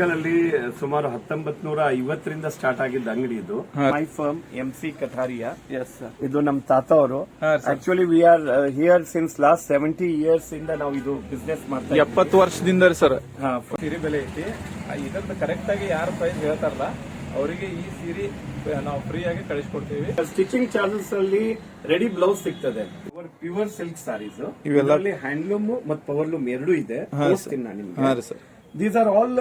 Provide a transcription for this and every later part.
ಅಲ್ಲಿ ಸುಮಾರು ಹತ್ತೊಂಬತ್ ನೂರ ಐವತ್ತರಿಂದ ಸ್ಟಾರ್ಟ್ ಆಗಿದ್ದ ಅಂಗಡಿ ಇದು my firm M C Kathariya yes sir ಇದು ನಮ್ ತಾತ ಅವರು. Actually we are here since last seventy years ಇಂದ ನಾವು ಇದು ಬಿಸ್ನೆಸ್ ಮಾಡ್ತೀವಿ. ಎಪ್ಪತ್ತು ವರ್ಷದಿಂದ ಸರ್ ಸೀರೆ ಬೆಲೆ ಐತಿ. ಇದನ್ನ ಕರೆಕ್ಟ್ ಆಗಿ ಯಾರು ಪ್ರೈಸ್ ಹೇಳ್ತಾರಲ್ಲ ಅವರಿಗೆ ಈ ಸೀರೆ ನಾವು ಫ್ರೀ ಆಗಿ ಕಳಿಸ್ಕೊಡ್ತೀವಿ. ಸ್ಟಿಚಿಂಗ್ ಚಾರ್ಜಸ್ ಅಲ್ಲಿ ರೆಡಿ ಬ್ಲೌಸ್ ಸಿಗ್ತದೆ. ಪ್ಯೂರ್ ಸಿಲ್ಕ್ ಸಾರೀಸ್ ಇವೆಲ್ಲ- ಹ್ಯಾಂಡ್ಲೂಮ್ ಮತ್ತು ಪವರ್ಲೂಮ್ ಎರಡೂ ಇದೆ. ನಿಮ್ಗೆ. Sir these are all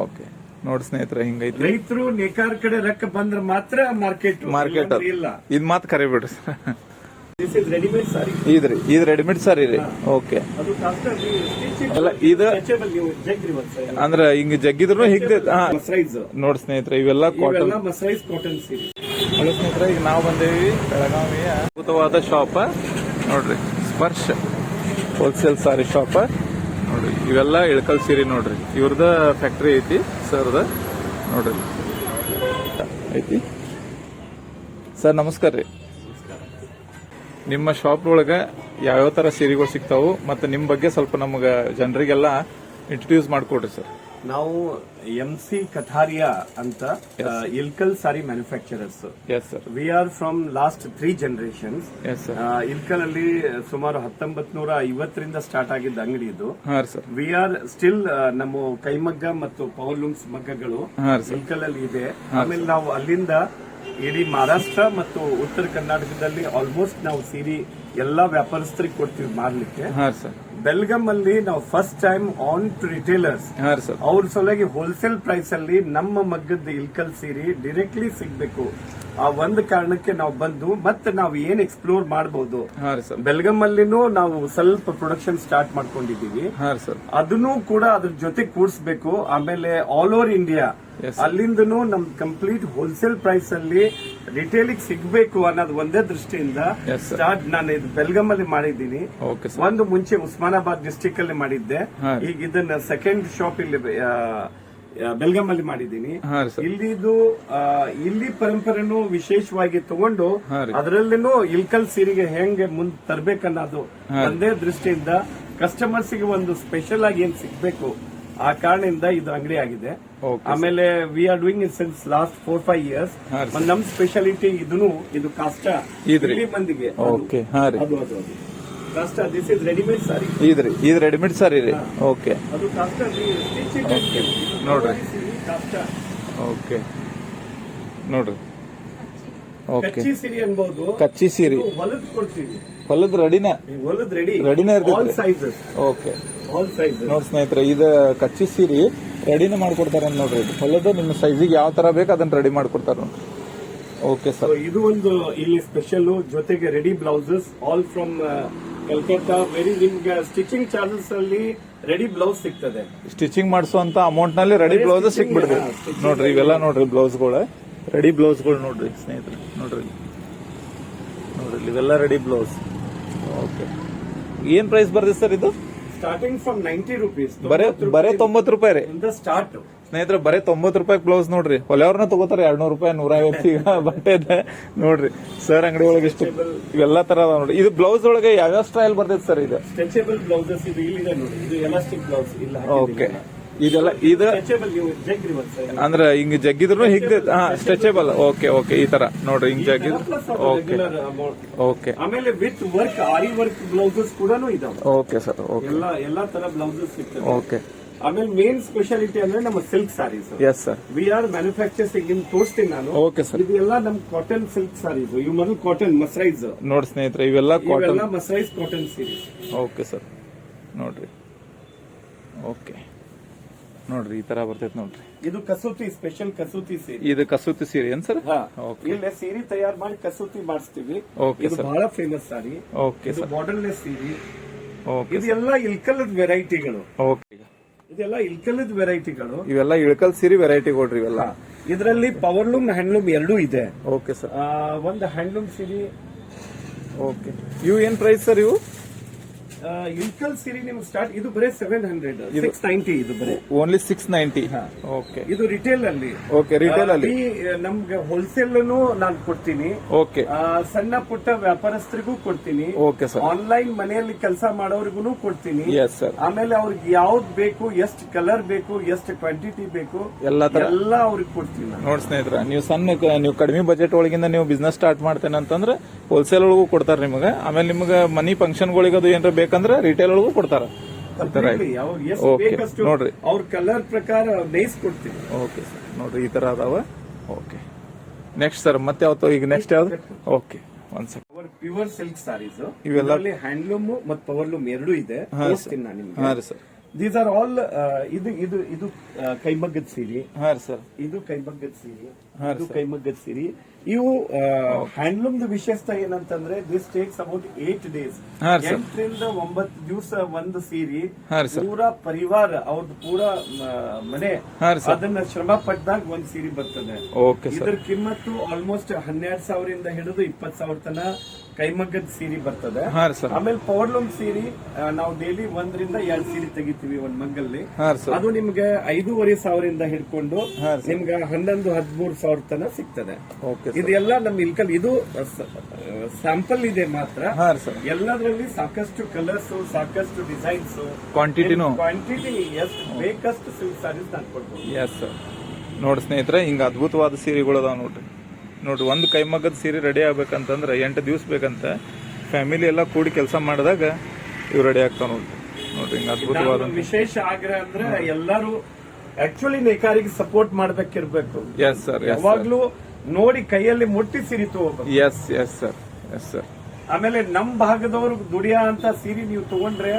okay ನೋಡಿ ಸ್ನೇಹಿತರೆ ಹಿಂಗೈತಿ. ರೈತರು ನೇಕಾರ ಕಡೆ ರೊಕ್ಕ ಬಂದ್ರೆ ಮಾತ್ರ ಮಾರ್ಕೆಟ್ ಮಾರ್ಕೆಟ್ ಇಲ್ಲ. ಇದ್ ಮಾತ್ ಕರೆ ಬಿಡ್ರಿ ಇದ್ರಿ ಇದು ರೆಡಿಮೇಡ್ ಸಾರಿ ರೀ. ಓಕೆ ಅಲ್ಲ, ಇದು- ಅಂದ್ರ ಹಿಂಗ ಜಗ್ಗಿದ್ರು ಹಿಗ್ದೆ ಹಾ. ಮಸರೈಸ್ ನೋಡಿ ಸ್ನೇಹಿತರೆ ಇವೆಲ್ಲ ಕಾಟನ್ ಕಾಟನ್ ಹಲೋ ಸ್ನೇಹಿತರೆ ಈಗ ನಾವು ಬಂದೇವಿ ಬೆಳಗಾವಿಯ ಅದ್ಭುತವಾದ ಶಾಪ್ ನೋಡ್ರಿ ಸ್ಪರ್ಶ. ಹೋಲ್ಸೇಲ್ ಸಾರಿ ಶಾಪ್ ನೋಡ್ರಿ ಇವೆಲ್ಲ ಇಳಕಲ್ ಸೀರೆ ನೋಡ್ರಿ. ಇವ್ರದ ಫ್ಯಾಕ್ಟ್ರಿ ಐತಿ, ಸರ್ದ ನೋಡ್ರಿ. ಐತಿ. ಸರ್, ನಮಸ್ಕಾರ ರೀ. ನಿಮ್ಮ ಶಾಪ್ ಒಳಗ ಯಾವ್ಯಾವ ತರ ಸೀರೆಗಳು ಸಿಗ್ತಾವು? ಮತ್ತೆ ನಿಮ್ ಬಗ್ಗೆ ಸ್ವಲ್ಪ ನಮ್ಗೆ ಜನರಿಗೆಲ್ಲ ಇಂಟ್ರೊಡ್ಯೂಸ್ ಮಾಡಿಕೊಡ್ರಿ ಸರ್. ನಾವು ಎಂ ಸಿ ಕಥಾರಿಯಾ ಅಂತ Ilkal sari manufacturers yes sir we are from last three generations Ilkal ಅಲ್ಲಿ ಸುಮಾರು ಹತ್ತೊಂಬತ್ ನೂರ ಐವತ್ತರಿಂದ ಸ್ಟಾರ್ಟ್ ಆಗಿದ್ದ ಅಂಗಡಿ ಇದು. ವಿ ಆರ್ ಸ್ಟಿಲ್ ನಮ್ಮ ಕೈಮಗ್ಗ ಮತ್ತು ಪವರ್ಲೂಮ್ಸ್ ಮಗ್ಗಗಳು ಇಲ್ಕಲ್ ಅಲ್ಲಿ ಇದೆ. ಆಮೇಲೆ ನಾವು ಅಲ್ಲಿಂದ ಇಡೀ ಮಹಾರಾಷ್ಟ್ರ ಮತ್ತು ಉತ್ತರ ಕರ್ನಾಟಕದಲ್ಲಿ ಆಲ್ಮೋಸ್ಟ್ ನಾವು ಸೀರಿ ಎಲ್ಲಾ ವ್ಯಾಪಾರಸ್ಥರಿಗೆ ಕೊಡ್ತೀವಿ ಮಾರ್ಲಿಕ್ಕೆ. ಬೆಲ್ಗಮ್ ಅಲ್ಲಿ ನಾವು first time on to retailers sir. ಅವ್ರ ಸಲುವಾಗಿ ಹೋಲ್ಸೇಲ್ ಪ್ರೈಸ್ ಅಲ್ಲಿ ನಮ್ಮ ಮಗ್ಗದ ಇಲ್ಕಲ್ ಸೀರಿ ಡೈರೆಕ್ಟ್ಲಿ ಸಿಗ್ಬೇಕು. ಆ ಒಂದು ಕಾರಣಕ್ಕೆ ನಾವು ಬಂದು ಮತ್ತೆ ನಾವು ಏನ್ ಎಕ್ಸ್ಪ್ಲೋರ್ ಮಾಡಬಹುದು ಬೆಲ್ಗಮ್ ಅಲ್ಲಿನೂ ನಾವು ಸ್ವಲ್ಪ ಪ್ರೊಡಕ್ಷನ್ ಸ್ಟಾರ್ಟ್ ಮಾಡ್ಕೊಂಡಿದೀವಿ ಅದನ್ನು ಕೂಡ ಅದ್ರ ಜೊತೆ ಕೂಡಿಸ್ಬೇಕು ಆಮೇಲೆ ಆಲ್ ಓವರ್ ಇಂಡಿಯಾ ಅಲ್ಲಿಂದನೂ ನಮ್ ಕಂಪ್ಲೀಟ್ ಹೋಲ್ಸೇಲ್ ಪ್ರೈಸ್ ಅಲ್ಲಿ ರಿಟೇಲ್ ಸಿಗ್ಬೇಕು ಅನ್ನೋದು ಒಂದೇ ದೃಷ್ಟಿಯಿಂದ ಸ್ಟಾರ್ಟ್ ನಾನು ಇದು ಬೆಲ್ಗಮ್ ಅಲ್ಲಿ ಮಾಡಿದ್ದೀನಿ ಒಂದು ಮುಂಚೆ ಉಸ್ಮಾನಾಬಾದ್ ಡಿಸ್ಟಿಕ್ ಅಲ್ಲಿ ಮಾಡಿದ್ದೆ ಈಗ ಇದನ್ನ ಸೆಕೆಂಡ್ ಶಾಪ್ ಇಲ್ಲಿ ಬೆಲ್ಗಮ್ ಅಲ್ಲಿ ಮಾಡಿದ್ದೀನಿ. ಇಲ್ಲಿದು ಇಲ್ಲಿ ಪರಂಪರೆನು ವಿಶೇಷವಾಗಿ ತಗೊಂಡು ಅದರಲ್ಲೂ ಅದರಲ್ಲಿನೂ ಇಲ್ಕಲ್ ಸೀರೆಗೆ ಹೆಂಗೆ ಮುಂದ್ ತರ್ಬೇಕನ್ನೋದು ಒಂದೇ ದೃಷ್ಟಿಯಿಂದ ಕಸ್ಟಮರ್ಸ್ಗೆ ಒಂದು ಸ್ಪೆಷಲ್ ಆಗಿ ಏನ್ ಸಿಗ್ಬೇಕು ಆ ಕಾರಣದಿಂದ ಇದು ಅಂಗಡಿ ಆಗಿದೆ. ಆಮೇಲೆ we are doing in sense last four five years ನಮ್ ಸ್ಪೆಷಾಲಿಟಿ ಇದನ್ನು ಇದು ಕಾಷ್ಟ. ಇಲ್ಲಿ ಮಂದಿಗೆ ಓಕೆ ಅದು ಅದು ಅದು. ಕಾಷ್ಟ ದಿಸ್ ಇಸ್ ರೆಡಿಮೇಡ್ ಸಾರಿ ಇದ್ರಿ ಇದು ರೆಡಿಮೇಡ್ ಸಾರಿ ರೀ. ಓಕೆ ಅದು ಕಾಷ್ಟ ನೋಡ್ರಿ. ಕಾಷ್ಟ ಓಕೆ ನೋಡ್ರಿ. ಓಕೆ ಕಚ್ಚಿ ಸೀರಿ ಅನ್ಬಹುದು ಕಚ್ಚಿ ಸೀರಿ. ಹೊಲದ್ ಕೊಡ್ತೀವಿ. ಹೊಲದ ರೆಡಿನ ಹೊಲದ್ ರೆಡಿ ರೆಡಿನೇ ಇರ್ತದೆ ಓಕೆ ನೋಡ್ ಸ್ನೇಹಿತರೆ ಇದು ಕಚ್ಚಿ ಸೀರೆ ರೆಡಿನೇ ಮಾಡ್ಕೊಡ್ತಾರೆ ನೋಡ್ರಿ. ಇದು. ಹೊಲದ ನಿಮ್ಮ ಸೈಜಿಗೆ ಯಾವ ತರ ಬೇಕು ಅದನ್ನ ರೆಡಿ ಮಾಡ್ಕೊಡ್ತಾರೆ ನೋಡ್ರಿ. ಓಕೆ ಸರ್ ಇದು ಒಂದು ಇಲ್ಲಿ ಸ್ಪೆಷಲ್ ಜೊತೆಗೆ ready blouses all from Calcutta very ನಿಮ್ಗೆ ಸ್ಟಿಚಿಂಗ್ ಚಾರ್ಜಸ್ ಅಲ್ಲಿ ರೆಡಿ ಬ್ಲೌಸ್ ಸಿಗ್ತದೆ. ಸ್ಟಿಚಿಂಗ್ ಮಾಡಿಸುವಂತ ಅಮೌಂಟ್ನಲ್ಲಿ ರೆಡಿ ಬ್ಲೌಸ್ ಸಿಕ್ಬಿಡ್ರಿ ನೋಡ್ರಿ ಇವೆಲ್ಲ ನೋಡ್ರಿ ಬ್ಲೌಸ್ಗಳು ರೆಡಿ ಬ್ಲೌಸ್ಗಳು ನೋಡ್ರಿ ಸ್ನೇಹಿತರೆ ನೋಡ್ರಿ. ನೋಡ್ರಿ ಇವೆಲ್ಲ ರೆಡಿ ಬ್ಲೌಸ್ ಓಕೆ ಏನ್ ಪ್ರೈಸ್ ಬರ್ದಿ ಸರ್ ಇದು? ಸ್ಟಾರ್ಟಿಂಗ್ ಫ್ರಮ್ ನೈಂಟಿ ರುಪೀಸ್ ಬರೇ ಬರೇ ತೊಂಬತ್ತು ರೂಪಾಯಿ ರೀ. ಸ್ಟಾರ್ಟ್ ಸ್ನೇಹಿತರೆ ಬರೇ ತೊಂಬತ್ತು ರೂಪಾಯಿ ಬ್ಲೌಸ್ ನೋಡ್ರಿ. ಹೊಲೆಯವ್ರನ್ನ ತಗೋತಾರೆ ಎರಡ್ ನೂರು ರೂಪಾಯಿ ನೂರ ಐವತ್ತು ಈಗ ಬಟ್ಟೆ ಇದೆ. ನೋಡ್ರಿ ಸರ್ ಅಂಗಡಿ ಒಳಗೆ ಇಷ್ಟು ಇವೆಲ್ಲ ತರ ಅದಾವ ನೋಡ್ರಿ. ಇದು ಬ್ಲೌಸ್ ಒಳಗೆ ಯಾವ್ಯಾವ ಸ್ಟೈಲ್ ಬರ್ತೈತೆ ಸರ್ ಇದು? ಸ್ಟ್ರೆಚೇಬಲ್ ಬ್ಲೌಸಸ್ ಇದು ಇಲ್ಲಿದೆ ನೋಡಿ ಇದು ಎಲಾಸ್ಟಿಕ್ ಬ್ಲೌಸ್ ಇಲ್ಲ ಓಕೆ ಇದೆಲ್ಲ ಇದು ಅಂದ್ರೆ ಹಿಂಗ್ ಜಗ್ಗಿದ್ರು ಹಿಗ್ದೆ ಹಾ ಸ್ಟ್ರೆಚೇಬಲ್ ಓಕೆ ಓಕೆ ಈ ತರ. ನೋಡ್ರಿ ಹಿಂಗ್ ಜಗ್ಗಿದ್ರು. ಓಕೆ ಓಕೆ ಆಮೇಲೆ with work aari work blouses ಕೂಡ ಇದಾವೆ. ಓಕೆ ಸರ್ ಓಕೆ ಎಲ್ಲ ಎಲ್ಲಾ ತರ ಬ್ಲೌಸಸ್ ಸಿಗ್ತವೆ ಓಕೆ ಆಮೇಲೆ ಮೇನ್ ಸ್ಪೆಷಾಲಿಟಿ ಅಂದ್ರೆ ನಮ್ಮ silk saris yes sir we are manufacturers ಈಗ ನಿಮ್ಗೆ ತೋರಿಸ್ತೀನಿ ನಾನು. ಓಕೆ ಸರ್ ಇದೆಲ್ಲ ನಮ್ ಕಾಟನ್ ಸಿಲ್ಕ್ ಸಾರೀಸ್ ಇವ್ ಮೊದಲು ಕಾಟನ್ ಮಸರೈಸ್ ನೋಡಿ ಸ್ನೇಹಿತರೆ ಇವೆಲ್ಲ cotton mercerised cotton saris okay sir ನೋಡ್ರಿ. ಓಕೆ ನೋಡ್ರಿ ಈ ತರ ಬರ್ತೈತೆ ನೋಡ್ರಿ. ಇದು ಕಸೂತಿ ಸ್ಪೆಷಲ್ ಕಸೂತಿ ಸೀರೆ. ಇದು ಕಸೂತಿ ಸೀರೆ ಏನ್ ಸರ್? ಹಾ ಓಕೆ ಇಲ್ಲೇ ಸೀರೆ ತಯಾರು ಮಾಡಿ ಕಸೂತಿ ಮಾಡಿಸ್ತೀವಿ. ಓಕೆ ಇದು ಬಹಳ ಫೇಮಸ್ ಸಾರಿ. ಓಕೆ ಇದು ಸರ್ ಬಾರ್ಡರ್ಲೆಸ್ ಸೀರೆ. ಓಕೆ ಇದು ಎಲ್ಲ ಇಲ್ಕಲದ ವೆರೈಟಿಗಳು ಓಕೆ ಇದೆಲ್ಲ ಇಲ್ಕಲದ ವೆರೈಟಿಗಳು ಇವೆಲ್ಲ ಇಳಕಲ್ ಸೀರೆ ವೆರೈಟಿ ಕೊಡ್ರಿ ಇವೆಲ್ಲ. ಇದರಲ್ಲಿ ಪವರ್ಲೂಮ್ ಹ್ಯಾಂಡ್ಲೂಮ್ ಎರಡೂ ಇದೆ. ಓಕೆ ಸರ್ ಒಂದು ಹ್ಯಾಂಡ್ಲೂಮ್ ಸೀರೆ. ಓಕೆ ಇವು ಏನ್ ಪ್ರೈಸ್ ಸರ್ ಇವು? ಇಲ್ಕಲ್ ಸಿರಿ ನಿಮ್ಗೆ ಸ್ಟಾರ್ಟ್ ಇದು ಬರೀ ಸೆವೆನ್ ಹಂಡ್ರೆಡ್ ಸಿಕ್ಸ್ ನೈಂಟಿ ಇದು ಬರೀ. ಓನ್ಲಿ ಸಿಕ್ಸ್ ನೈಂಟಿ ಓಕೆ ಇದು ರಿಟೇಲ್ ಅಲ್ಲಿ. ಓಕೆ ರಿಟೇಲ್ ಅಲ್ಲಿ ನಮ್ಗೆ ಹೋಲ್ಸೇಲ್ ನಾನು ಕೊಡ್ತೀನಿ. ಓಕೆ ಸಣ್ಣ ಪುಟ್ಟ ವ್ಯಾಪಾರಸ್ಥರಿಗೂ ಕೊಡ್ತೀನಿ. ಓಕೆ ಸರ್ ಆನ್ಲೈನ್ ಮನೆಯಲ್ಲಿ ಕೆಲಸ ಮಾಡೋರಿಗೂ ಕೊಡ್ತೀನಿ. ಎಸ್ ಸರ್ ಆಮೇಲೆ ಅವ್ರಿಗೆ ಯಾವ್ದು ಬೇಕು ಎಷ್ಟು ಕಲರ್ ಬೇಕು ಎಷ್ಟು ಕ್ವಾಂಟಿಟಿ ಬೇಕು ಎಲ್ಲ ಎಲ್ಲ ಅವ್ರಿಗೆ ಕೊಡ್ತೀನಿ. ನೋಡಿ ಸ್ನೇಹಿತರ ನೀವು ಸಣ್ಣ ನೀವು ಕಡಿಮೆ ಬಜೆಟ್ ಒಳಗಿಂದ ನೀವು ಬಿಸ್ನೆಸ್ ಸ್ಟಾರ್ಟ್ ಮಾಡ್ತೇನೆ ಅಂತಂದ್ರೆ ಹೋಲ್ಸೇಲ್ ಒಳಗೂ ಕೊಡ್ತಾರೆ ನಿಮಗೆ. ಆಮೇಲೆ ನಿಮಗೆ ಮನಿ ಫಂಕ್ಷನ್ಗಳಿಗೆ ಅದು ಏನಾರ ಬೇಕಂದ್ರೆ ರಿಟೇಲ್ ಒಳಗೂ ಕೊಡ್ತಾರ. ಓಕೆ ನೋಡ್ರಿ. ಅವ್ರ ಕಲರ್ ಪ್ರಕಾರ ಬೇಸ್ ಕೊಡ್ತೀವಿ. ಓಕೆ ಸರ್ ನೋಡ್ರಿ ಈ ತರ ಅದಾವ. ಓಕೆ ನೆಕ್ಸ್ಟ್ ಸರ್ ಮತ್ತೆ ಯಾವತ್ತು ಈಗ ನೆಕ್ಸ್ಟ್ ಯಾವ್ದು? ಓಕೆ ಒಂದ್ ಸೆಕೆಂಡ್ ಪ್ಯೂರ್ ಸಿಲ್ಕ್ ಸಾರೀಸ್ ಇವೆಲ್ಲ- ಹ್ಯಾಂಡ್ಲೂಮ್ ಹ್ಯಾಂಡ್ಲೂಮ್ ಪವರ್ ಲೂಮ್ ಎರಡೂ ಇದೆ. ತೋರಿಸ್ತೀನಿ ನಾನು ನಿಮ್ಗೆ. ಹಾ ರೀ ಸರ್ ದೀಸ್ ಆರ್ ಆಲ್ ಇದು ಇದು ಇದು ಕೈಮಗ್ಗದ ಸೀರೆ. ಹಾ ರೀ ಸರ್ ಇದು ಕೈಮಗ್ಗದ ಸೀರೆ. ಹಾ, ಇದು ಕೈಮಗ್ಗದ ಸೀರೆ. ಇವು ಹ್ಯಾಂಡ್ಲೂಮ್ ವಿಶೇಷತೆ ಏನಂತಂದ್ರೆ this takes about eight days. ಎಂಟರಿಂದ ಒಂಬತ್ತು ದಿವಸ ಒಂದು ಸೀರಿ ಪೂರ ಪೂರಾ ಪರಿವಾರ ಅವ್ರದ್ದು ಪೂರಾ ಮನೆ ಅದನ್ನ ಶ್ರಮ ಪಟ್ಟದಾಗ ಒಂದ್ ಸೀರಿ ಬರ್ತದೆ. ಇದ್ರ ಕಿಮ್ಮತ್ತು ಆಲ್ಮೋಸ್ಟ್ ಹನ್ನೆರಡು ಸಾವಿರದಿಂದ ಹಿಡಿದು ಇಪ್ಪತ್ತು ಸಾವಿರ ತನ ಕೈಮಗ್ಗದ ಸೀರೆ ಬರ್ತದೆ. ಹಾ ಸರ್. ಆಮೇಲೆ ಪವರ್ಲೂಮ್ ಸೀರೆ ನಾವು ಡೈಲಿ ಒಂದರಿಂದ ಎರಡ್ ಸೀರೆ ತೆಗಿತೀವಿ ಒಂದ್ ಮಗ್ಗಲ್ಲಿ. ಹಾ ಸರ್. ಅದು ನಿಮ್ಗೆ ಐದೂವರೆ ಸಾವಿರದಿಂದ ಹಿಡ್ಕೊಂಡು ನಿಮ್ಗೆ ಹನ್ನೊಂದು ಹದಿಮೂರು ಸಾವಿರ ತನ ಸಿಗ್ತದೆ. ಓಕೆ ಇದೆಲ್ಲ ನಮ್ ಇಲ್ಕಲ್ ಇದು ಸ್ಯಾಂಪಲ್ ಇದೆ ಮಾತ್ರ. ಹಾ ಸರ್. ಎಲ್ಲದರಲ್ಲಿ ಸಾಕಷ್ಟು ಕಲರ್ಸ್ ಸಾಕಷ್ಟು ಡಿಸೈನ್ಸ್ ಕ್ವಾಂಟಿಟಿನೂ ಕ್ವಾಂಟಿಟಿ ಎಷ್ಟು ಬೇಕಷ್ಟು ಸಿಲ್ಕ್ ಸಾರೀಸ್ ನಾನು ಕೊಡ್ಬೋದು. ನೋಡಿ ಸ್ನೇಹಿತರೆ ಹಿಂಗ ಅದ್ಭುತವಾದ ಸೀರೆಗಳು ಅದಾವ ನೋಡ್ರಿ. ನೋಡ್ರಿ ಒಂದು ಕೈಮಗ್ಗದ ಸೀರೆ ರೆಡಿ ಆಗ್ಬೇಕಂತಂದ್ರೆ ಎಂಟು ದಿವ್ಸ ಬೇಕಂತ. ಫ್ಯಾಮಿಲಿ ಎಲ್ಲ ಕೂಡಿ ಕೆಲಸ ಮಾಡಿದಾಗ ಇವು ರೆಡಿ ಆಗ್ತಾವ ನೋಡ್ರಿ ನೋಡ್ರಿ ಹಿಂಗ ಅದ್ಭುತವಾದ ವಿಶೇಷ ಆಗ್ರಹ ಅಂದ್ರೆ ಎಲ್ಲರೂ ಆಕ್ಚುಲಿ ನೇಕಾರಿಗೆ ಸಪೋರ್ಟ್ ಮಾಡ್ಬೇಕಿರ್ಬೇಕು. ಎಸ್ ಸರ್ ಯಾವಾಗ್ಲೂ ನೋಡಿ ಕೈಯಲ್ಲಿ ಮುಟ್ಟಿ ಸೀರೆ ತಗೋಬೇಕು. Yes yes sir yes sir ಆಮೇಲೆ ನಮ್ ಭಾಗದವ್ರು ದುಡಿಯ ಅಂತ ಸೀರೆ ನೀವು ತಗೊಂಡ್ರೆ